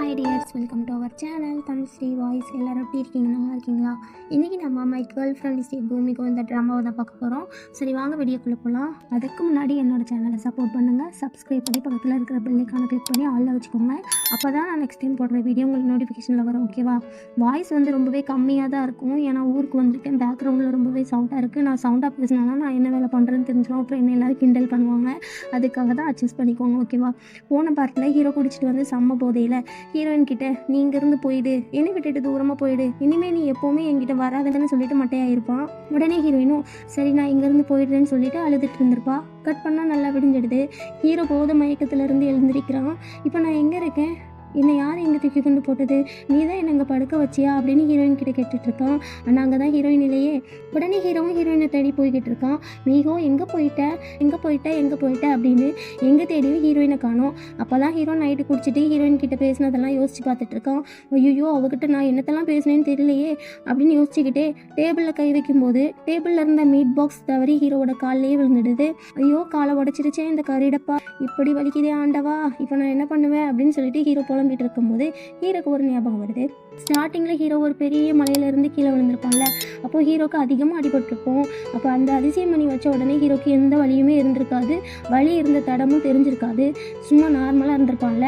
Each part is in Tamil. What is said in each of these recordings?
Hi dears welcome to our channel Tamil Sri voice. எல்லோரும் எப்படி இருக்கீங்க? நல்லா இருக்கீங்களா? இன்றைக்கி நம்ம மை கேர்ள் ஃப்ரெண்ட் ஸ்ரீ பூமிக்கு இந்த ட்ராமாவை தான் பார்க்க போகிறோம் சரி வாங்க வீடியோக்குள்ளே போகலாம் அதுக்கு முன்னாடி என்னோடய சேனலை சப்போர்ட் பண்ணுங்கள் சப்ஸ்கிரைப் பண்ணி பக்கத்தில் இருக்கிற பெல்லைக்கான கிளிக் பண்ணி ஆளில் வச்சுக்கோங்க. அப்போ தான் நான் நெக்ஸ்ட் டைம் போடுற வீடியோ உங்களுக்கு நோட்டிஃபிகேஷனில் வரும் ஓகேவா வாய்ஸ் வந்து ரொம்பவே கம்மியாக தான் இருக்கும். ஏன்னா ஊருக்கு வந்திருக்கேன் பேக்ரவுண்டில் ரொம்பவே சவுண்டாக இருக்குது நான் சவுண்டாக பேசினாலும் நான் என்ன வேலை பண்ணுறேன்னு தெரிஞ்சிடும் அப்புறம் என்ன எல்லாரும் கிண்டல் பண்ணுவாங்க. அதுக்காக தான் அட்ஜஸ்ட் பண்ணிக்கோங்க ஓகேவா போன பார்ட்டில் ஹீரோ குடிச்சிட்டு வந்து செம்ம போதையில் ஹீரோயின் கிட்ட நீ இங்கேருந்து போயிடு. என்னை விட்டுட்டு தூரமாக போயிடு. இனிமே நீ எப்போவுமே என்கிட்ட வராதுன்னு சொல்லிட்டு மட்டையாயிருப்பான் உடனே ஹீரோயினும் சரி நான் இங்கேருந்து போயிடுறேன்னு சொல்லிட்டு அழுதுட்டு இருந்திருப்பா. கட் பண்ணால் நல்லா விடிஞ்சிடுது. ஹீரோ போத மயக்கத்துல இருந்து எழுந்திருக்கிறான். இப்போ நான் எங்கே இருக்கேன்? என்னை யார் எங்கே தூக்கி கொண்டு போட்டது? நீ தான் என்னை படுக்க வச்சியா? அப்படின்னு ஹீரோயின் கிட்ட கேட்டுட்டு இருக்கான். ஆனால் அங்கே தான் ஹீரோயின் இல்லையே. உடனே ஹீரோவும் ஹீரோயினை தேடி போய்கிட்டு இருக்கான். மீகோ எங்கே போயிட்ட? எங்கே போயிட்ட? எங்கே போயிட்ட? அப்படின்னு எங்கே தேடியும் ஹீரோயினை காணும். அப்போ தான் ஹீரோ நைட்டு குடிச்சிட்டு ஹீரோயின் கிட்ட பேசினதெல்லாம் யோசிச்சு பார்த்துட்டு இருக்கான். ஐயோ அவகிட்ட நான் என்னத்தெல்லாம் பேசினேன்னு தெரியலையே அப்படின்னு யோசிச்சுக்கிட்டே டேபிளில் கை வைக்கும்போது டேபிளில் இருந்த மீட் பாக்ஸ் தவறி ஹீரோவோட காலிலேயே விழுந்துடுது. ஐயோ காலை உடச்சிருச்சே இந்த கறிடப்பா இப்படி வலிக்குதே ஆண்டவா. இப்போ நான் என்ன பண்ணுவேன் அப்படின்னு சொல்லிட்டு ஹீரோ புலம்பிட்டு இருக்கும்போது ஹீரோக்கு ஒரு ஞாபகம் வருது. ஸ்டார்டிங்கில் ஹீரோ ஒரு பெரிய மலையிலேருந்து கீழே விழுந்திருப்பான்ல அப்போ ஹீரோக்கு அதிகமாக அடிபட்டிருக்கும் அப்போ அந்த அதிசயமணி வச்ச உடனே ஹீரோக்கு எந்த வழியுமே இருந்திருக்காது. வழி இருந்த தடமும் தெரிஞ்சிருக்காது. சும்மா நார்மலாக இருந்திருப்பான்ல.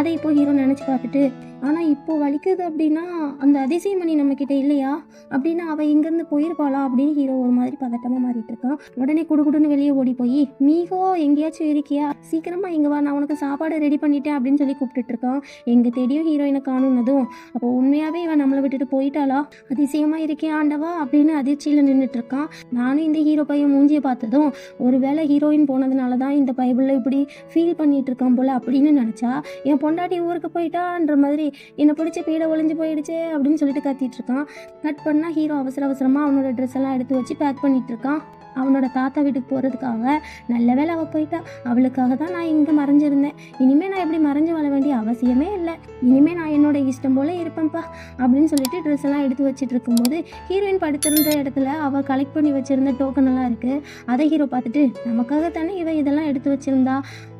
அதை இப்போ ஹீரோ நினச்சி பார்த்துட்டு ஆனால் இப்போ வலிக்குது அப்படின்னா அந்த அதிசயமணி நம்மக்கிட்ட இல்லையா? அப்படின்னா அவள் இங்கேருந்து போயிருப்பாளா அப்படின்னு ஹீரோ ஒரு மாதிரி பதட்டமாக மாறிட்டு இருக்கான். உடனே குடுகுடுன்னு வெளியே ஓடி போய் மீகோ எங்கேயாச்சும் இருக்கியா? சீக்கிரமா இங்கே வா நான் உனக்கு சாப்பாடு ரெடி பண்ணிட்டேன் அப்படின்னு சொல்லி கூப்பிட்டுட்டு இருக்கான். எங்கே தேடியும் ஹீரோயினை காணுனதும் அப்போ உண்மையாகவே இவன் நம்மளை விட்டுட்டு போயிட்டாளா? அதிசயமாக இருக்கே ஆண்டவா அப்படின்னு அதிர்ச்சியில் நின்றுட்டு இருக்கான். நானும் இந்த ஹீரோ பையன் மூஞ்சியை பார்த்ததும் ஒருவேளை ஹீரோயின் போனதுனால தான் இந்த பைபிளில் இப்படி ஃபீல் பண்ணிட்டு இருக்கான் போல அப்படின்னு நினச்சா என் பொண்டாட்டி ஊருக்கு போயிட்டான்ற மாதிரி என்னை பிடிச்ச பீடை ஒளிஞ்சு போயிடுச்சு அப்படின்னு சொல்லிட்டு கத்திட்டு இருக்கான். கட் பண்ணால் ஹீரோ அவசர அவசரமாக அவனோட ட்ரெஸ் எல்லாம் எடுத்து வச்சு பேக் பண்ணிட்டு இருக்கான். அவனோட தாத்தா வீட்டுக்கு போகிறதுக்காக நல்ல வேலை அவள் போயிட்டா. அவளுக்காக தான் நான் இங்கே மறைஞ்சிருந்தேன். இனிமேல் நான் இப்படி மறைஞ்சு வாழ வேண்டிய அவசியமே இல்லை. இனிமேல் நான் என்னோட இஷ்டம் போல இருப்பேன்ப்பா அப்படின்னு சொல்லிட்டு ட்ரெஸ் எல்லாம் எடுத்து வச்சுட்டு இருக்கும்போது ஹீரோயின் படுத்திருந்த இடத்துல அவள் கலெக்ட் பண்ணி வச்சிருந்த டோக்கன் எல்லாம் இருக்குது அதை ஹீரோ பார்த்துட்டு நமக்காக தானே இவன் இதெல்லாம் எடுத்து வச்சிருந்தா?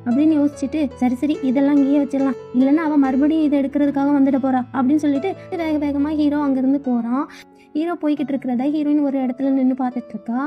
அப்படின்னு யோசிச்சுட்டு சரி சரி இதெல்லாம் இங்கேயே வச்சிடலாம். இல்லைன்னா அவன் மறுபடியும் இதை எடுக்கிறதுக்காக வந்துட போறா. அப்படின்னு சொல்லிட்டு வேக வேகமாக ஹீரோ அங்கேருந்து போகிறான் ஹீரோ போய்கிட்டு இருக்கிறத ஹீரோயின் ஒரு இடத்துல நின்று பார்த்துட்டு இருக்கா.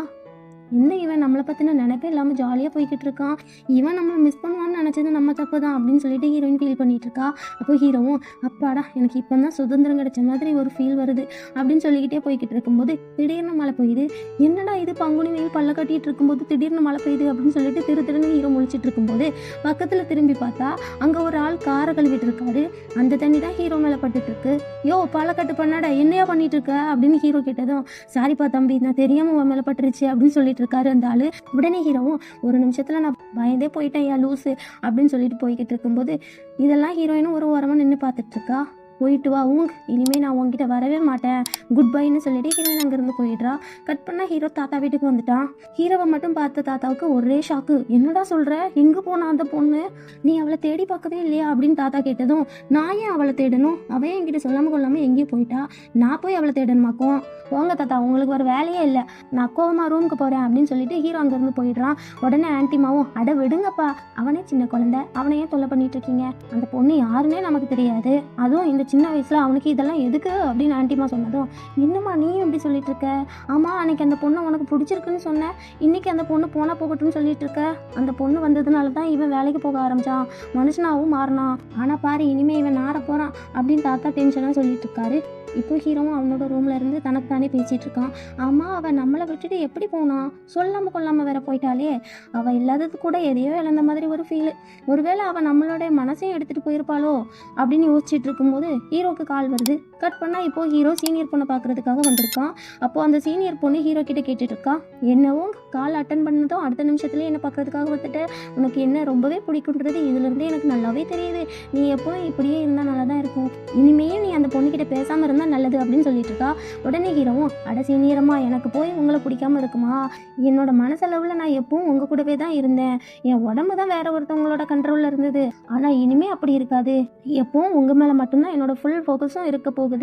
என்ன இவன் நம்மளை பற்றின நினைப்பே இல்லாமல் ஜாலியாக போய்கிட்டு இருக்கான்? இவன் நம்மளை மிஸ் பண்ணுவான்னு நினச்சது நம்ம தப்பு தான் அப்படின்னு சொல்லிட்டு ஹீரோயின் ஃபீல் பண்ணிட்டு இருக்கா அப்போ ஹீரோவும் அப்பாடா எனக்கு இப்போ தான் சுதந்திரம் கிடைச்ச மாதிரி ஒரு ஃபீல் வருது அப்படின்னு சொல்லிக்கிட்டே போய்கிட்டு இருக்கும்போது திடீர்னு மழை பெய்யுது. என்னடா இது பங்குனி வெயில் பல்ல கட்டிட்டு இருக்கும்போது திடீர்னு மழை பெய்யுது அப்படின்னு சொல்லிட்டு திரு திருன்னு ஹீரோ முழிச்சிட்டு இருக்கும்போது பக்கத்தில் திரும்பி பார்த்தா அங்கே ஒரு ஆள் காரை கழுவிட்டு இருக்காரு. அந்த தண்ணி தான் ஹீரோ மேலே பட்டுட்டு இருக்கு. யோ பழக்கட்டு பண்ணாடா என்னையா பண்ணிட்டு இருக்க? அப்படின்னு ஹீரோ கேட்டதும் சாரிப்பா தம்பி நான் தெரியாம உன் மேலே பட்டுருச்சு அப்படின்னு சொல்லிட்டு இருக்காரு அந்த ஆளு. உடனே ஹீரோவும் ஒரு நிமிஷத்துல நான் பயந்தே போயிட்டேன் யா லூஸு அப்படின்னு சொல்லிட்டு போய்கிட்டு இருக்கும்போது இதெல்லாம் ஹீரோயினும் ஒரு ஓரமாக நின்று பார்த்துட்டு இருக்கா? போயிட்டு வா. ஊங் இனிமேல் நான் உங்ககிட்ட வரவே மாட்டேன். குட் பைன்னு சொல்லிட்டு ஹீரோயின் அங்கேருந்து போயிடுறா. கட் பண்ணால் ஹீரோ தாத்தா வீட்டுக்கு வந்துட்டான் ஹீரோவை மட்டும் பார்த்த தாத்தாவுக்கு ஒரே ஷாக்கு என்னடா சொல்கிற எங்கே போனா அந்த பொண்ணு? நீ அவளை தேடி பார்க்கவே இல்லையா அப்படின்னு தாத்தா கேட்டதும் நான் ஏன் அவளை தேடணும்? அவன் என்கிட்ட சொல்லாமல் கொள்ளாமல் எங்கேயும் போயிட்டா. நான் போய் அவளை தேடணுமாக்கும் போங்க தாத்தா உங்களுக்கு ஒரு வேலையே இல்லை. நான் கோவமா ரூமுக்கு போகிறேன் அப்படின்னு சொல்லிட்டு ஹீரோ அங்கேருந்து போயிடுறான் உடனே ஆன்ட்டிமாவும் அட விடுங்கப்பா. அவனே சின்ன குழந்தை. அவனை ஏன் தொல்லை பண்ணிட்டு இருக்கீங்க? அந்த பொண்ணு யாருன்னே நமக்கு தெரியாது. அதுவும் இந்த சின்ன வயசில் அவனுக்கு இதெல்லாம் எதுக்கு அப்படின்னு ஆன்ட்டிமா சொன்னதும் என்னம்மா நீயும் இப்படி சொல்லிட்டு இருக்க? ஆமா அன்னைக்கு அந்த பொண்ணு உனக்கு பிடிச்சிருக்குன்னு சொன்னேன் இன்னைக்கு அந்த பொண்ணு போனால் போகட்டும்னு சொல்லிட்டு இருக்க. அந்த பொண்ணு வந்ததுனால தான் இவன் வேலைக்கு போக ஆரம்பிச்சான். மனுஷனாகவும் மாறினான். ஆனால் பாரு இனிமேல் இவன் நார போகிறான் அப்படின்னு தாத்தா டென்ஷனாக சொல்லிட்டு இருக்காரு. இப்போ ஹீரோவும் அவனோட ரூம்ல இருந்து தனக்கு தானே பேசிட்டு இருக்கான். அம்மா அவள் நம்மளை விட்டுட்டு எப்படி போனா? சொல்லாம கொள்ளாம வேற போயிட்டாலே அவ இல்லாதது கூட எதையோ இழந்த மாதிரி ஒரு ஃபீல் ஒருவேளை அவள் நம்மளோட மனசையும் எடுத்துட்டு போயிருப்பாளோ? அப்படின்னு யோசிச்சுட்டு இருக்கும்போது ஹீரோக்கு கால் வருது. கட் பண்ணால் இப்போ ஹீரோ சீனியர் பொண்ணை பார்க்கறதுக்காக வந்திருக்கான். அப்போது அந்த சீனியர் பொண்ணு ஹீரோ கிட்டே கேட்டுட்ருக்கா இருக்கா கால் அட்டன் பண்ணதும் அடுத்த நிமிஷத்துலேயே என்ன பார்க்கறதுக்காக வந்துட்டு. உனக்கு என்ன ரொம்பவே பிடிக்குன்றது இதுலேருந்தே எனக்கு நல்லாவே தெரியுது. நீ எப்போ இப்படியே இருந்தால் நல்லா தான் இருக்கும். இனிமேல் நீ அந்த பொண்ணுக்கிட்ட பேசாமல் இருந்தால் நல்லது அப்படின்னு சொல்லிட்டு இருக்கா. உடனே ஹீரோவும் அட சீனியரம்மா எனக்கு போய் உங்களை பிடிக்காம இருக்குமா? என்னோட மனசளவில் நான் எப்பவும் உங்கள் கூடவே தான் இருந்தேன். என் உடம்பு தான் வேற ஒருத்தவங்களோட கண்ட்ரோலில் இருந்தது. ஆனால் இனிமே அப்படி இருக்காது. எப்பவும் உங்கள் மேலே மட்டும்தான் என்னோட ஃபுல் ஃபோக்கஸும் இருக்க போகுது.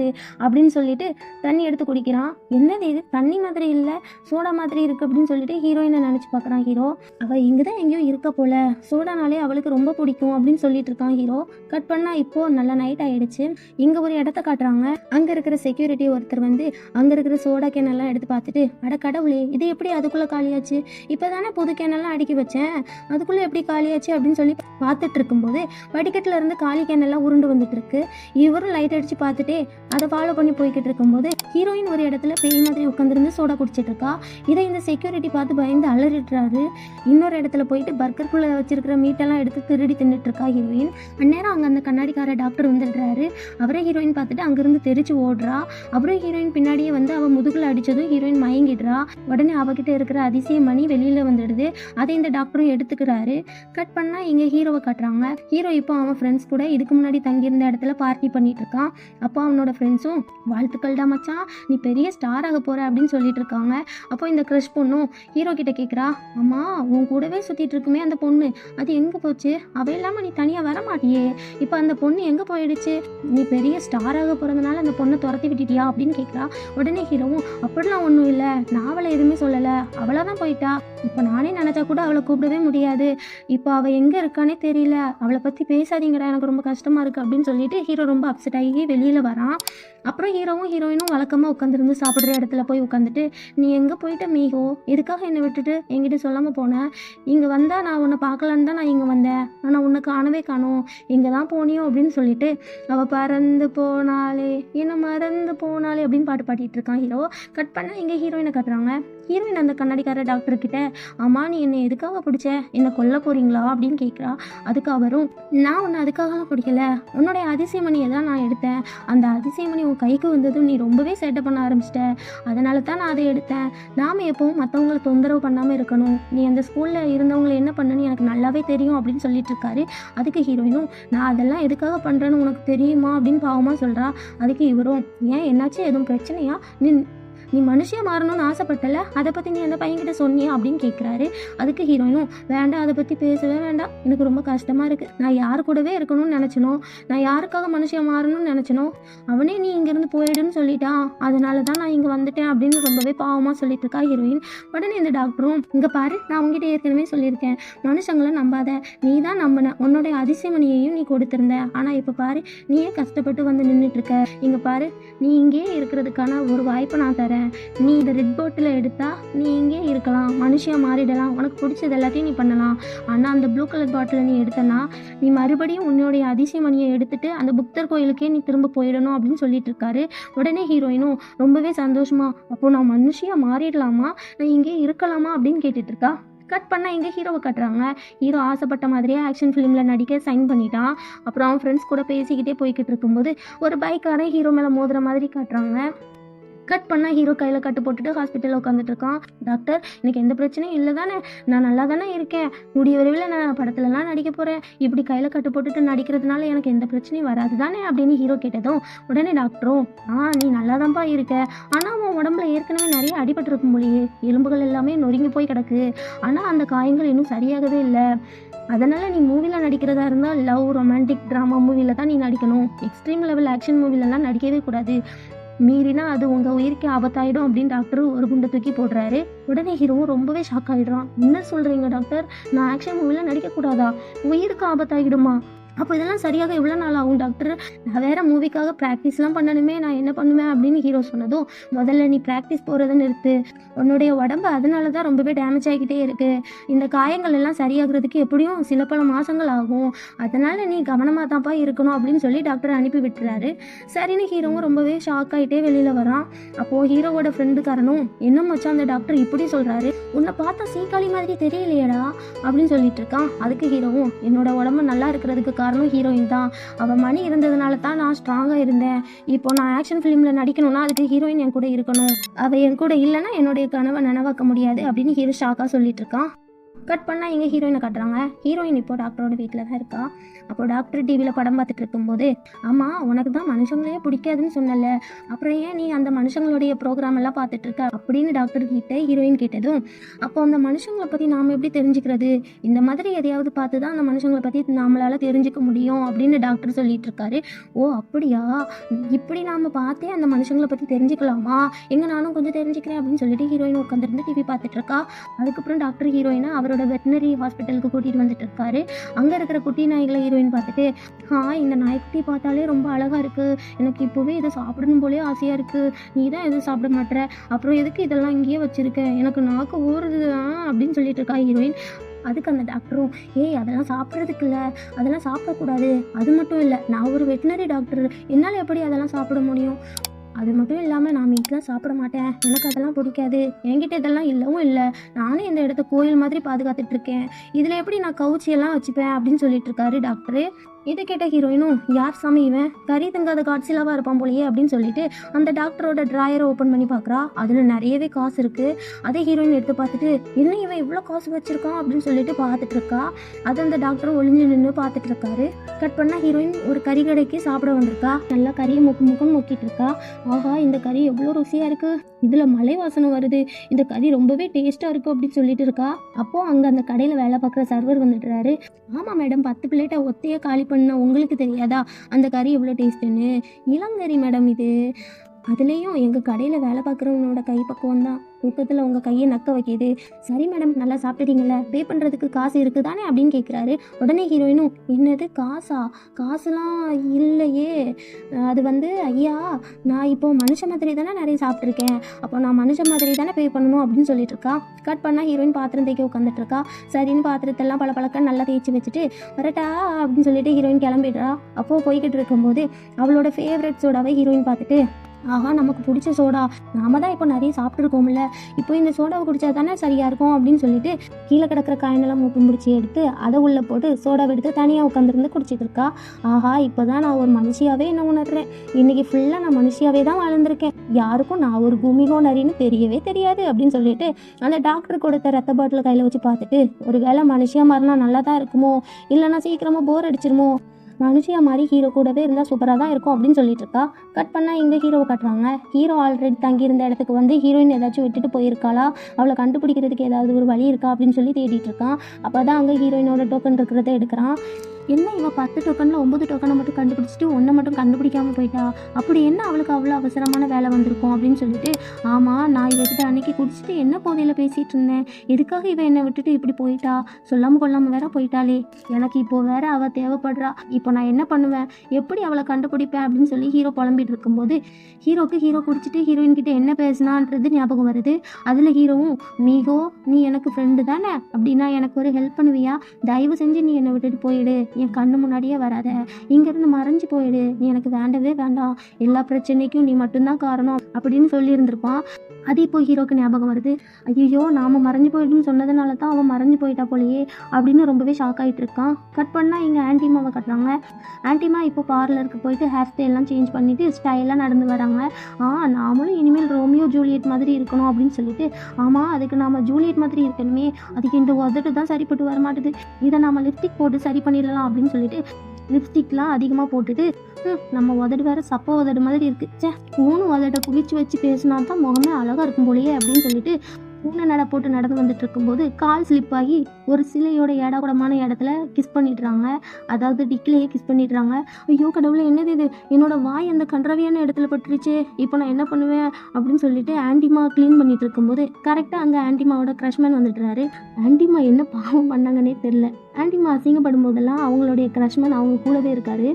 அப்படின்னு சொல்லிட்டு தண்ணி எடுத்து குடிக்கிறான். என்னது இது? தண்ணி மாதிரி இல்லை சோடா மாதிரி இருக்கு அப்படின்னு சொல்லிட்டு ஹீரோயினை நினச்சி பார்க்குறான் ஹீரோ. அவள் இங்கே தான் எங்கேயோ இருக்க போல சோடானாலே அவளுக்கு ரொம்ப பிடிக்கும் அப்படின்னு சொல்லிட்டு இருக்கான் ஹீரோ. கட் பண்ணால் இப்போ நல்ல நைட் ஆகிடுச்சு இங்கே ஒரு இடத்த காட்டுறாங்க. அங்கே இருக்கிற செக்யூரிட்டி ஒருத்தர் வந்து அங்கே இருக்கிற சோடா கேனெல்லாம் எடுத்து பார்த்துட்டு அட கடவுளே இது எப்படி அதுக்குள்ளே காலியாச்சு? இப்போ தானே புது கேனெல்லாம் அடுக்கி வச்சேன். அதுக்குள்ளே எப்படி காலியாச்சு அப்படின்னு சொல்லி பார்த்துட்டு இருக்கும்போது வடிகட்டில் இருந்து காலி கேனெல்லாம் உருண்டு வந்துட்டு இருக்கு. இவரும் லைட் அடிச்சு பார்த்துட்டே அதை ஃபாலோ பண்ணி போய்கிட்டு இருக்கும்போது ஹீரோயின் ஒரு இடத்துல பேய் மாதிரி உட்காந்துருந்து சோடா குடிச்சிட்டு இருக்கா. இதை இந்த செக்யூரிட்டி பார்த்து பயந்து அலறிடுறாரு. இன்னொரு இடத்துல போயிட்டு பர்கர்க்குள்ளே வச்சிருக்கிற மீட்டெல்லாம் எடுத்து திருடி தின்னுட்டு இருக்கா ஹீரோயின் அந்நேரம் அங்கே அந்த கண்ணாடிக்கார டாக்டர் வந்துடுறாரு. அவரே ஹீரோயின் பார்த்துட்டு அங்கேருந்து தெரிச்சு ஓடுறா. அப்புறம் ஹீரோயின் பின்னாடியே வந்து அவன் முதுகுல அடிச்சதும் ஹீரோயின் மயங்கிடுறா. உடனே அவகிட்ட இருக்கிற அதிசய மணி வெளியில வந்துடுது. அதை இந்த டாக்டரும் எடுத்துக்கிறாரு. கட் பண்ணா இங்க ஹீரோவை காட்டுறாங்க. ஹீரோ இப்போ அவன் ஃப்ரெண்ட்ஸ் கூட இதுக்கு முன்னாடி தங்கியிருந்த இடத்துல பார்ட்டி பண்ணிட்டு இருக்கான். அப்போ அவனோட ஃப்ரெண்ட்ஸும் வாழ்த்துக்கள்டா மச்சான். நீ பெரிய ஸ்டார் ஆக போகிற அப்படின்னு சொல்லிட்டு இருக்காங்க. அப்போ இந்த க்ரஷ் பொண்ணும் ஹீரோ கிட்ட கேட்குறா அம்மா உன் கூடவே சுற்றிட்டு இருக்குமே அந்த பொண்ணு. அது எங்கே போச்சு? அவள் இல்லாமல் நீ தனியாக வர மாட்டியே. இப்போ அந்த பொண்ணு எங்கே போயிடுச்சு? நீ பெரிய ஸ்டார் ஆக போகிறதுனால அந்த பொண்ணை துரத்தி விட்டுட்டியா? அப்படின்னு கேட்குறா உடனே ஹீரோவும் அப்படிலாம் ஒன்றும் இல்லை. நான் அவளை எதுவுமே சொல்லலை. அவளாக தான் போயிட்டா. இப்போ நானே நினச்சா கூட அவளை கூப்பிடவே முடியாது. இப்போ அவள் எங்கே இருக்கானே தெரியல. அவளை பற்றி பேசாதீங்கடா. எனக்கு ரொம்ப கஷ்டமாக இருக்குது அப்படின்னு சொல்லிட்டு ஹீரோ ரொம்ப அப்செட் ஆகி வெளியில் வரான். அப்புறம் ஹீரோவும் ஹீரோயினும் வழக்கமாக உட்காந்துருந்து சாப்பிட்ற இடத்துல போய் உட்காந்துட்டு நீ எங்கே போயிட்ட மீகோ? எதுக்காக என்னை விட்டுட்டு? என்கிட்ட சொல்லாமல் போனேன் இங்கே வந்தால் நான் உன்னை பார்க்கலான்னு தான் நான் இங்கே வந்தேன். ஆனால் உன்னை காணவே காணோம். இங்கே தான் போனியோ? அப்படின்னு சொல்லிட்டு அவள் பறந்து போனாலே என்ன மறந்து போனாலே அப்படின்னு பாட்டு பாடிட்டு இருக்கான் ஹீரோ. கட் பண்ண இங்கே ஹீரோயினை கட்டுறாங்க? ஹீரோயின் அந்த கண்ணாடிக்கார டாக்டர் கிட்ட அம்மா நீ என்னை எதுக்காக பிடிச்ச? என்னை கொல்ல போறீங்களா? அப்படின்னு கேட்குறா அதுக்கு அவரும் நான் உன்னை அதுக்காகலாம் பிடிக்கல. உன்னுடைய அதிசயமணியை தான் நான் எடுத்தேன். அந்த அதிசயமணி உன் கைக்கு வந்ததும் நீ ரொம்பவே சேட்டை பண்ண ஆரம்பிச்சிட்ட. அதனால தான் நான் அதை எடுத்தேன். நாம் எப்போவும் மற்றவங்களை தொந்தரவு பண்ணாமல் இருக்கணும். நீ அந்த ஸ்கூலில் இருந்தவங்களை என்ன பண்ணுன்னு எனக்கு நல்லாவே தெரியும் அப்படின்னு சொல்லிட்டு இருக்காரு. அதுக்கு ஹீரோயினும் நான் அதெல்லாம் எதுக்காக பண்ணுறேன்னு உனக்கு தெரியுமா? அப்படின்னு பாவமாக சொல்கிறா அதுக்கு இவரும் ஏன் என்னாச்சு? எதுவும் பிரச்சனையா? நீ நீ மனுஷியா மாறணும்னு ஆசைப்பட்டல? அதை பற்றி நீ அந்த பையன்கிட்ட சொன்னியா அப்படின்னு கேட்குறாரு அதுக்கு ஹீரோயினும் வேண்டாம் அதை பற்றி பேசவே வேண்டாம். எனக்கு ரொம்ப கஷ்டமாக இருக்குது நான் யார் கூடவே இருக்கணும்னு நினச்சனோ? நான் யாருக்காக மனுஷியா மாறணும்னு நினச்சனோ? அவனே நீ இங்கேருந்து போயிடுன்னு சொல்லிட்டான் அதனால தான் நான் இங்கே வந்துட்டேன் அப்படின்னு ரொம்பவே பாவமாக சொல்லிட்டு இருக்கா ஹீரோயின். உடனே இந்த டாக்டரும் இங்கே பாரு நான் உங்ககிட்ட ஏற்கனவே சொல்லியிருக்கேன். மனுஷங்களை நம்பாத. நீ தான் நம்பின. உன்னுடைய அதிசயமணியையும் நீ கொடுத்திருந்த. ஆனால் இப்போ பாரு நீயே கஷ்டப்பட்டு வந்து நின்றுட்டு இருக்க. இங்கே பாரு நீ இங்கேயே இருக்கிறதுக்கான ஒரு வாய்ப்பை நான் தரேன். நீ இந்த ரெட் போட்டில் எடுத்தா நீ இங்கே இருக்கலாம். மனுஷியா மாறிடலாம். உனக்கு பிடிச்சது எல்லாத்தையும் நீ பண்ணலாம். ஆனால் அந்த ப்ளூ கலர் பாட்டில் நீ எடுத்தனா நீ மறுபடியும் உன்னுடைய அதிசயமணியை எடுத்துட்டு அந்த புக்தர் கோயிலுக்கே நீ திரும்ப போயிடணும் அப்படின்னு சொல்லிட்டு இருக்காரு. உடனே ஹீரோயினும் ரொம்பவே சந்தோஷமா அப்போ நான் மனுஷியா மாறிடலாமா? நான் இங்கே இருக்கலாமா? அப்படின்னு கேட்டுட்டு இருக்கா. கட் பண்ணால் இங்கே ஹீரோவை கட்டுறாங்க? ஹீரோ ஆசைப்பட்ட மாதிரியே ஆக்ஷன் ஃபிலிமில் நடிக்க சைன் பண்ணிட்டான் அப்புறம் அவன் ஃப்ரெண்ட்ஸ் கூட பேசிக்கிட்டே போய்கிட்டு இருக்கும்போது ஒரு பைக்காரன் ஹீரோ மேலே மோதுற மாதிரி காட்டுறாங்க. கட் பண்ணால் ஹீரோ கையில் கட்டு போட்டுட்டு ஹாஸ்பிட்டலில் உட்காந்துட்டு இருக்கான் டாக்டர் எனக்கு எந்த பிரச்சனையும் இல்லை தானே? நான் நல்லா தானே இருக்கேன். முடிய விரைவில் நான் படத்துலலாம் நடிக்க போகிறேன் இப்படி கையில் கட்டு போட்டுட்டு நடிக்கிறதுனால எனக்கு எந்த பிரச்சனையும் வராது தானே? அப்படின்னு ஹீரோ கேட்டதும் உடனே டாக்டரும் ஆ நீ நல்லா தான்ப்பா இருக்க. ஆனால் உன் உடம்புல ஏற்கனவே நிறைய அடிபட்டிருக்கும் மொழியே எலும்புகள் எல்லாமே நொறுங்கி போய் கிடக்கு. ஆனால் அந்த காயங்கள் இன்னும் சரியாகவே இல்லை. அதனால் நீ மூவியில் நடிக்கிறதா இருந்தால் லவ் ரொமான்டிக் ட்ராமா மூவியில் தான் நீ நடிக்கணும். எக்ஸ்ட்ரீம் லெவல் ஆக்ஷன் மூவிலலாம் நடிக்கவே கூடாது. மீறினா அது உங்கள் உயிருக்கு ஆபத்தாயிடும் அப்படின்னு டாக்டர் ஒரு குண்டை தூக்கி போடுறாரு. உடனே ஹீரோவும் ரொம்பவே ஷாக் ஆகிடுறான் என்ன சொல்கிறீங்க டாக்டர் நான் ஆக்ஷன் மூவியில் நடிக்கக்கூடாதா? உயிருக்கு ஆபத்தாயிடுமா? அப்போ இதெல்லாம் சரியாக எவ்வளோ நாள் ஆகும் டாக்டர் நான் வேற மூவிக்காக ப்ராக்டிஸ்லாம் பண்ணணுமே நான் என்ன பண்ணுவேன் அப்படின்னு ஹீரோ சொன்னதும் முதல்ல நீ ப்ராக்டிஸ் போகிறத நிறுத்து. உன்னுடைய உடம்பு அதனால தான் ரொம்பவே டேமேஜ் ஆகிக்கிட்டே இருக்கு. இந்த காயங்கள் எல்லாம் சரியாகிறதுக்கு எப்படியும் சில பல மாதங்கள் ஆகும். அதனால நீ கவனமாக தான்ப்பா இருக்கணும் அப்படின்னு சொல்லி டாக்டர் அனுப்பி விட்டுறாரு. சரின்னு ஹீரோவும் ரொம்பவே ஷாக் ஆகிட்டே வெளியில் வரான். அப்போது ஹீரோவோட ஃப்ரெண்டுக்காரனும் என்ன மச்சான் அந்த டாக்டர் இப்படி சொல்கிறாரு உன்னை பார்த்தா சீக்காளி மாதிரி தெரியலையேடா அப்படின்னு சொல்லிட்டு இருக்கான். அதுக்கு ஹீரோவும் என்னோட உடம்பு நல்லா இருக்கிறதுக்கு காரணம் ஹீரோயின் தான். அவள் மணி இருந்ததுனால தான் நான் ஸ்ட்ராங்காக இருந்தேன். இப்போ நான் ஆக்ஷன் ஃபிலிமில் நடிக்கணும்னா அதுக்கு ஹீரோயின் என் கூட இருக்கணும். அவள் என் கூட இல்லைன்னா என்னுடைய கனவை நனவாக்க முடியாது அப்படின்னு ஹீரோ ஷாக்காக சொல்லிட்டு இருக்கான். கட் பண்ணால் எங்கள் ஹீரோயினை காட்டுறாங்க? ஹீரோயின் இப்போ டாக்டரோட வீட்டில் தான் இருக்கா. அப்போ டாக்டர் டிவியில் படம் பார்த்துட்டு இருக்கும்போது ஆமாம் உனக்கு தான் மனுஷங்களே பிடிக்காதுன்னு சொன்னல அப்புறம் ஏன் நீ அந்த மனுஷங்களுடைய ப்ரோக்ராம் எல்லாம் பார்த்துட்டு இருக்க? அப்படின்னு டாக்டர் கிட்ட ஹீரோயின் கேட்டதும் அப்போ அந்த மனுஷங்களை பற்றி நாம் எப்படி தெரிஞ்சுக்கிறது? இந்த மாதிரி எதையாவது பார்த்து தான் அந்த மனுஷங்களை பற்றி நம்மளால் தெரிஞ்சுக்க முடியும் அப்படின்னு டாக்டர் சொல்லிட்டு இருக்காரு. ஓ அப்படியா? இப்படி நாம் பார்த்தே அந்த மனுஷங்களை பற்றி தெரிஞ்சுக்கலாமா? எங்க நானும் கொஞ்சம் தெரிஞ்சுக்கிறேன் அப்படின்னு சொல்லிட்டு ஹீரோயின் உட்காந்துருந்து டிவி பார்த்துட்டு இருக்கா. அதுக்கப்புறம் டாக்டர் ஹீரோயினை அவரோட வெட்டினரி ஹாஸ்பிட்டலுக்கு கூட்டிகிட்டு வந்துட்டு இருக்காரு. அங்கே இருக்கிற குட்டி நாய்களை ஹீரோயின் பார்த்துட்டு ஆ இந்த நாய்க்குட்டி பார்த்தாலே ரொம்ப அழகாக இருக்குது எனக்கு இப்போவே இதை சாப்பிடணும் போலே ஆசையாக இருக்குது நீ தான் எதுவும் சாப்பிட மாட்டேற. அப்புறம் எதுக்கு இதெல்லாம் இங்கேயே வச்சிருக்க? எனக்கு நாக்கு ஊறுது ஆ அப்படின்னு சொல்லிட்டு இருக்கா ஹீரோயின் அதுக்கு அந்த டாக்டரும் ஏய் அதெல்லாம் சாப்பிட்றதுக்கு இல்லை. அதெல்லாம் சாப்பிடக்கூடாது. அது மட்டும் இல்லை. நான் ஒரு வெட்டினரி டாக்டர் என்னால் எப்படி அதெல்லாம் சாப்பிட முடியும்? அது மட்டும் இல்லாமல் நான் மீட்லாம் சாப்பிட மாட்டேன். எனக்கு அதெல்லாம் பிடிக்காது. என்கிட்ட இதெல்லாம் இல்லவும் இல்லை. நானும் இந்த இடத்த கோயில் மாதிரி பாதுகாத்துட்டு இருக்கேன். இதில் எப்படி நான் கவுச்சியெல்லாம் வச்சுப்பேன் அப்படின்னு சொல்லிட்டு இருக்காரு டாக்டரு. இதை கேட்ட ஹீரோயினும் யார் சாமி இவன்? கறி தங்காத காட்சிலாவாக இருப்பான் போலயே அப்படின்னு சொல்லிட்டு அந்த டாக்டரோட ட்ராயரை ஓப்பன் பண்ணி பார்க்குறா அதில் நிறையவே காசு இருக்குது அதை ஹீரோயின் எடுத்து பார்த்துட்டு என்ன இவன் இவ்வளோ காசு வச்சுருக்கான்? அப்படின்னு சொல்லிட்டு பார்த்துட்டு இருக்கா. அதை அந்த டாக்டர் ஒளிஞ்சு நின்று பார்த்துட்டு இருக்காரு. கட் பண்ணால் ஹீரோயின் ஒரு கறி கடைக்கு சாப்பிட வந்திருக்கா. நல்லா கறியை முக்கு முகம் முக்கிட்டு இருக்கா. ஆஹா இந்த கறி எவ்வளோ ருசியாக இருக்குது இதில் மலை வாசனை வருது. இந்த கறி ரொம்பவே டேஸ்ட்டாக இருக்குது அப்படின்னு சொல்லிட்டு இருக்கா. அப்போ அங்கே அந்த கடையில் வேலை பார்க்குற சர்வர் வந்துடுறாரு. ஆமாம் மேடம் பத்து பிளேட்டை ஒத்தையே காலி பண்ண உங்களுக்கு தெரியாதா? அந்த கறி எவ்வளோ டேஸ்ட்டுன்னு இளங்கறி மேடம் இது. அதுலேயும் எங்கள் கடையில் வேலை பார்க்குறவனோட கை பக்குவம் தான் தூக்கத்தில் உங்கள் கையை நக்க வைக்கிது. சரி மேடம் நல்லா சாப்பிட்டுட்டீங்களே பே பண்ணுறதுக்கு காசு இருக்குது தானே அப்படின்னு கேட்குறாரு உடனே ஹீரோயினும் என்னது காசா? காசுலாம் இல்லையே. அது வந்து ஐயா நான் இப்போது மனுஷ மாதிரி தானே நிறைய சாப்பிட்ருக்கேன் அப்போ நான் மனுஷ மாதிரி தானே பே பண்ணணும் அப்படின்னு சொல்லிட்டு இருக்கா. கட் பண்ணால் ஹீரோயின் பாத்திரம் தேய்க்க உட்காந்துட்டு இருக்கா. சரின்னு பாத்திரத்தெல்லாம் பல பழக்க நல்லா தேய்ச்சி வச்சுட்டு வரட்டா அப்படின்னு சொல்லிட்டு ஹீரோயின் கிளம்பிடுறா. அப்போது போய்கிட்டு இருக்கும்போது அவளோட ஃபேவரட் சோடாவை ஹீரோயின் பார்த்துட்டு ஆஹா நமக்கு பிடிச்ச சோடா. நாம தான் இப்போ நிறைய சாப்பிட்ருக்கோம்ல இப்போ இந்த சோடாவை குடிச்சா தானே சரியாக இருக்கும் அப்படின்னு சொல்லிட்டு கீழே கிடக்கிற காயினெல்லாம் மூப்பு முடிச்சு எடுத்து அதை உள்ளே போட்டு சோடாவை எடுத்து தனியாக உட்காந்துருந்து குடிச்சிட்டு இருக்கா. ஆஹா இப்போ தான் நான் ஒரு மனுஷியாவே என்ன உணர்றேன். இன்னைக்கு ஃபுல்லாக நான் மனுஷியாவே தான் வளர்ந்துருக்கேன் யாருக்கும் நான் ஒரு பூமிகோ நரின்னு தெரியவே தெரியாது அப்படின்னு சொல்லிட்டு அந்த டாக்டர் கொடுத்த ரத்த பாட்டில் கையில் வச்சு பார்த்துட்டு ஒரு வேளை மனுஷியாக மாறினா நல்லா தான் இருக்குமோ? இல்லைன்னா சீக்கிரமாக போர் அடிச்சிருமோ? மனுஷியா மாதிரி ஹீரோ கூடவே இருந்தால் சூப்பராக தான் இருக்கும் அப்படின்னு சொல்லிட்டு இருக்கா. கட் பண்ணால் எங்கே ஹீரோவை காட்டுறாங்க? ஹீரோ ஆல்ரெடி தங்கியிருந்த இடத்துக்கு வந்து ஹீரோயின் ஏதாச்சும் விட்டுட்டு போயிருக்காளா? அவளை கண்டுபிடிக்கிறதுக்கு ஏதாவது ஒரு வழி இருக்கா அப்படின்னு சொல்லி தேடிட்டு இருக்கான். அப்போ தான் அங்கே ஹீரோயினோட டோக்கன் இருக்கிறத எடுக்கிறான். என்ன இவள் பத்து டோக்கனில் ஒம்பது டோக்கனை மட்டும் கண்டுபிடிச்சிட்டு ஒன்றை மட்டும் கண்டுபிடிக்காம போயிட்டா? அப்படி என்ன அவளுக்கு அவ்வளோ அவசரமான வேலை வந்திருக்கும் அப்படின்னு சொல்லிட்டு ஆமாம் நான் இவகிட்ட அன்னைக்கு குடிச்சிட்டு என்ன போதையில் பேசிகிட்டு இருந்தேன்? எதுக்காக இவன் என்னை விட்டுட்டு இப்படி போயிட்டா? சொல்லாமல் கொள்ளாமல் வேற போயிட்டாளே. எனக்கு இப்போ வேற அவள் தேவைப்படுறா. இப்போ நான் என்ன பண்ணுவேன்? எப்படி அவளை கண்டுபிடிப்பேன் அப்படின்னு சொல்லி ஹீரோ புலம்பிட்டு இருக்கும்போது ஹீரோக்கு ஹீரோ குடிச்சிட்டு ஹீரோயின் கிட்ட என்ன பேசினான்றது ஞாபகம் வருது. அதில் ஹீரோவும் மீகோ நீ எனக்கு ஃப்ரெண்டு தானே? அப்படின்னா எனக்கு ஒரு ஹெல்ப் பண்ணுவியா? தயவு செஞ்சு நீ என்னை விட்டுட்டு போயிடு. என் கண்ணு முன்னாடியே வராத. இங்கேருந்து மறைஞ்சு போயிடு. நீ எனக்கு வேண்டவே வேண்டாம். எல்லா பிரச்சனைக்கும் நீ மட்டும்தான் காரணம் அப்படின்னு சொல்லியிருந்திருப்பான். அது இப்போ ஹீரோக்கு ஞாபகம் வருது. ஐயோ நாம மறைஞ்சு போயிடுன்னு சொன்னதுனால தான் அவன் மறைஞ்சு போயிட்டா போலயே அப்படின்னு ரொம்பவே ஷாக் ஆகிட்டு இருக்கான். கட் பண்ணால் இங்கே ஆன்டிமாவை கட்டுறாங்க. ஆன்டிமா இப்போ பார்லருக்கு போயிட்டு ஹேர் ஸ்டைல்லாம் சேஞ்ச் பண்ணிட்டு ஸ்டைலாக நடந்து வராங்க. ஆ நாமளும் இனிமேல் ரோமியோ ஜூலியட் மாதிரி இருக்கணும் அப்படின்னு சொல்லிட்டு ஆமாம் அதுக்கு நாம ஜூலியட் மாதிரி இருக்கணுமே. அதுக்கு இந்த உதட்டு தான் சரிப்பட்டு வர மாட்டுது இதை நாம லிப்டிக் போட்டு சரி பண்ணிடலாம். அப்படின்னு சொல்லிட்டு லிப்ஸ்டிக்லாம் அதிகமாக போட்டுட்டு நம்ம உதடு வேற சப்ப உதடு மாதிரி இருக்கு. ச்சே மூணு உதட்டை குளிச்சு வச்சு பேசினா தான் முகமே அழகாக இருக்கும் போலயே அப்படின்னு சொல்லிட்டு பூனை நட போட்டு நடந்து வந்துட்டு இருக்கும்போது கால் ஸ்லிப் ஆகி ஒரு சிலையோட ஏடாகுடமான இடத்துல கிஸ் பண்ணிடுறாங்க. அதாவது டிக்கிலேயே கிஸ் பண்ணிடுறாங்க. ஐயோ கடவுளை என்னது இது? என்னோட வாய் அந்த கன்றவையான இடத்துல பட்டுருச்சு. இப்போ நான் என்ன பண்ணுவேன்? அப்படின்னு சொல்லிட்டு ஆன்டிமா க்ளீன் பண்ணிட்டு இருக்கும்போது கரெக்டாக அங்கே ஆன்டிமாவோட க்ரஷ்மேன் வந்துடுறாரு. ஆன்டிமா என்ன பாவம் பண்ணாங்கன்னே தெரில ஆன்டிமா அசிங்கப்படும் போதெல்லாம் அவங்களுடைய க்ரஷ்மேன் அவங்க கூடவே இருக்காரு.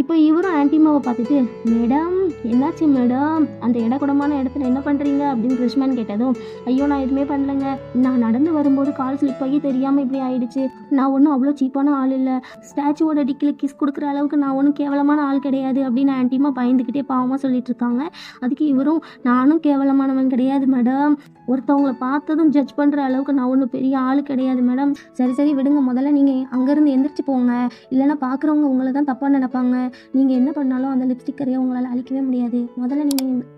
இப்போ இவரும் ஆன்டிமாவை பார்த்துட்டு மேடம் என்னாச்சு மேடம்? அந்த இடகுடமான இடத்துல என்ன பண்ணுறீங்க அப்படின்னு க்ரஷ்மேன் கேட்டதும் ஐயோ நான் எதுவுமே பண்ணலைங்க. நான் நடந்து வரும்போது கால் ஸ்லிப் ஆகி தெரியாமல் இப்படி ஆயிடுச்சு. நான் ஒன்றும் அவ்வளோ சீப்பான ஆள் இல்லை. ஸ்டாச்சுவோட டிக்கில் கிஸ் கொடுக்குற அளவுக்கு நான் ஒன்றும் கேவலமான ஆள் கிடையாது அப்படின்னு ஆன்டிமா பயந்துக்கிட்டே பாவமாக சொல்லிட்டு இருக்காங்க. அதுக்கு இவரும் நானும் கேவலமானவன் கிடையாது மேடம். ஒருத்தவங்கள பார்த்ததும் ஜட்ஜ் பண்ணுற அளவுக்கு நான் ஒன்றும் பெரிய ஆள் கிடையாது மேடம். சரி சரி விடுங்க. முதல்ல நீங்கள் அங்கேருந்து எந்திரிச்சு போங்க. இல்லைன்னா பார்க்குறவங்க உங்களை தான் தப்பாக நினைப்பாங்க. நீங்கள் என்ன பண்ணாலும் அந்த லிப்ஸ்டிக்கரையே உங்களால் அழிக்கவே முடியாது. முதல்ல நீங்கள்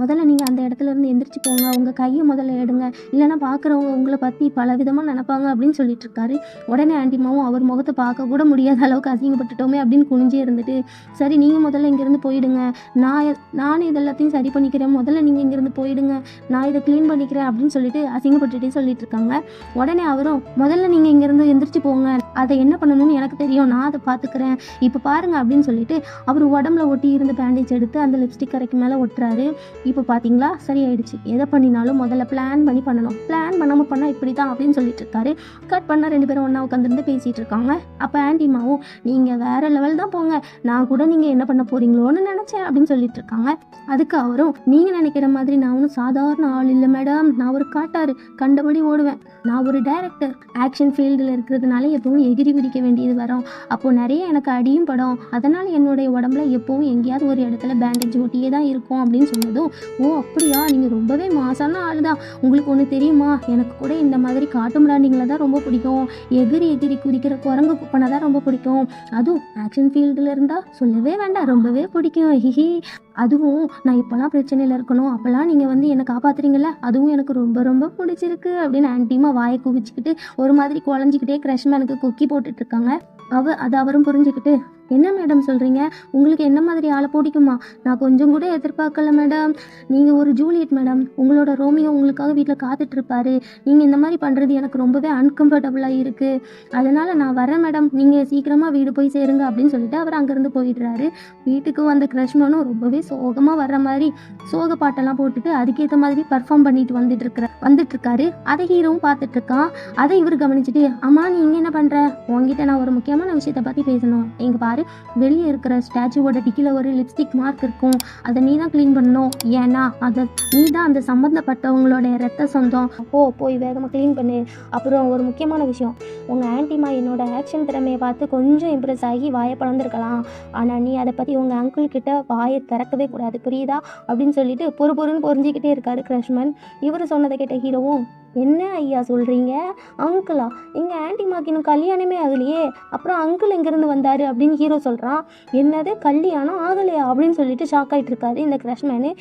முதல்ல நீங்கள் அந்த இடத்துல இருந்து எந்திரிச்சு போங்க. உங்கள் கையை முதல்ல எடுங்க. இல்லைன்னா பார்க்குறவங்க உங்களை பற்றி பல விதமாக நினைப்பாங்க அப்படின்னு சொல்லிட்டு இருக்காரு. உடனே ஆண்டிமாவும் அவர் முகத்தை பார்க்க கூட முடியாத அளவுக்கு அசிங்கப்பட்டுட்டோமே அப்படின்னு குனிஞ்சே இருந்துட்டு சரி நீங்கள் முதல்ல இங்கேருந்து போயிடுங்க. நான் நானும் நானே சரி பண்ணிக்கிறேன். முதல்ல நீங்கள் இங்கேருந்து போயிடுங்க. நான் இதை க்ளீன் பண்ணிக்கிறேன் அப்படின்னு சொல்லிட்டு அசிங்கப்பட்டுட்டே சொல்லிட்டு இருக்காங்க. உடனே அவரும் முதல்ல நீங்கள் இங்கேருந்து எந்திரிச்சு போங்க. அதை என்ன பண்ணணும்னு எனக்கு தெரியும். நான் அதை பார்த்துக்கிறேன் இப்போ பாருங்க அப்படின்னு சொல்லிட்டு அவர் உடம்புல ஒட்டி இருந்த பேண்டேஜ் எடுத்து அந்த லிப்ஸ்டிக் கரைக்கு மேலே ஒட்டுறாரு. இப்போ பார்த்தீங்களா? சரியாயிடுச்சு. எதை பண்ணினாலும் முதல்ல பிளான் பண்ணி பண்ணணும். பிளான் பண்ணாமல் பண்ணால் இப்படி தான் அப்படின்னு சொல்லிட்டு இருக்காரு. கட் பண்ணால் ரெண்டு பேரும் ஒன்றா உட்காந்துருந்து பேசிகிட்டு இருக்காங்க. அப்போ ஆண்டிமாவும் நீங்கள் வேற லெவல் தான் போங்க. நான் கூட நீங்கள் என்ன பண்ண போகிறீங்களோன்னு நினச்சேன் அப்படின்னு சொல்லிட்டு இருக்காங்க. அதுக்கு அவரும் நீங்கள் நினைக்கிற மாதிரி நான் ஒன்றும் சாதாரண ஆள் இல்லை மேடம் நான் ஒரு காட்டாரு கண்டபடி ஓடுவேன். நான் ஒரு டைரக்டர் ஆக்ஷன் ஃபீல்டில் இருக்கிறதுனால எப்பவும் எகிரி குதிக்க வேண்டியது வரும். அப்போ நிறைய எனக்கு அடியும் படம். அதனால் என்னுடைய உடம்புல எப்பவும் எங்கேயாவது ஒரு இடத்துல பேண்டேஜ் ஒட்டியே தான் இருக்கும் அப்படின்னு சொன்னதும் ஓ அப்படியா? நீங்கள் ரொம்பவே மாசான ஆள் தான் உங்களுக்கு ஒன்று தெரியுமா? எனக்கு கூட இந்த மாதிரி காட்டு மிராண்டிங்களை தான் ரொம்ப பிடிக்கும். எகிரி எகிரி குதிக்கிற குரங்கு குப்பனை தான் ரொம்ப பிடிக்கும். அதுவும் ஆக்ஷன் ஃபீல்டில் இருந்தால் சொல்லவே வேண்டாம். ரொம்பவே பிடிக்கும். ஹிஹி. அதுவும் நான் இப்போலாம் பிரச்சனையில் இருக்கணும். அப்போல்லாம் நீங்கள் வந்து என்னை காப்பாற்றுறீங்கள அதுவும் எனக்கு ரொம்ப ரொம்ப பிடிச்சிருக்கு அப்படின்னு ஆன்ட்டிமா வாயை குவிச்சிக்கிட்டு ஒரு மாதிரி குழஞ்சிக்கிட்டே க்ரஷ்மேனுக்கு கொக்கி போட்டுட்டு இருக்காங்க. அவ அதை அவரும் புரிஞ்சுக்கிட்டு என்ன மேடம் சொல்கிறீங்க உங்களுக்கு என்ன மாதிரி ஆளை பிடிக்குமா? நான் கொஞ்சம் கூட எதிர்பார்க்கல மேடம் நீங்கள் ஒரு ஜூலியட் மேடம் உங்களோட ரோமியோ உங்களுக்காக வீட்டில் காத்துட்ருப்பாரு நீங்கள் இந்த மாதிரி பண்ணுறது எனக்கு ரொம்பவே அன்கம்ஃபர்டபுளாக இருக்குது அதனால் நான் வரேன் மேடம் நீங்கள் சீக்கிரமாக வீடு போய் சேருங்க அப்படின்னு சொல்லிட்டு அவர் அங்கேருந்து போயிடுறாரு. வீட்டுக்கு வந்த கிரஷ்மனும் ரொம்பவே சோகமாக வர்ற மாதிரி சோக பாட்டெல்லாம் போட்டுட்டு அதுக்கேற்ற மாதிரி பர்ஃபார்ம் பண்ணிட்டு வந்துட்டு இருக்கிற வந்துட்டு இருக்காரு அதை ஹீரோவும் பார்த்துட்டு இருக்கான் அதை இவர் கவனிச்சுட்டு அம்மா நீ இங்கே என்ன பண்ணுற உங்ககிட்ட நான் ஒரு முக்கியமான விஷயத்தை பற்றி பேசணும். எங்கள் பாரு வெளியே இருக்கிற ஸ்டாச்சுவோட டிக்கில் ஒரு லிப்ஸ்டிக் மார்க் இருக்கும். அதை நீ தான் க்ளீன் பண்ணணும். ஏன்னா அதை நீ தான் அந்த சம்மந்தப்பட்டவங்களோட ரத்த சொந்தம். போ போய் வேகமாக க்ளீன் பண்ணு. அப்புறம் ஒரு முக்கியமான விஷயம். உங்கள் ஆன்ட்டிமா என்னோட ஆக்ஷன் திறமையை பார்த்து கொஞ்சம் இம்ப்ரெஸ் ஆகி வாயை பழந்திருக்கலாம் ஆனால் நீ அதை பற்றி உங்கள் அங்கிள் கிட்ட வாயை திறக்க பார்க்கவே கூடாது புரியுதா? அப்படின்னு சொல்லிட்டு பொறு பொறுன்னு பொறிஞ்சிக்கிட்டே இருக்காரு கிரஷ்மன். இவர் சொன்னதை கேட்ட ஹீரோவும் என்ன ஐயா சொல்கிறீங்க அங்கிளா எங்கள் ஆன்டி மாக்கினும் கல்யாணமே ஆகலையே. அப்புறம் அங்கிள் எங்கேருந்து வந்தார்? அப்படின்னு ஹீரோ சொல்கிறான் என்னது? கல்யாணம் ஆகலையா? அப்படின்னு சொல்லிட்டு ஷாக் ஆகிட்டு இருக்காரு இந்த கிரஷ்மேனு.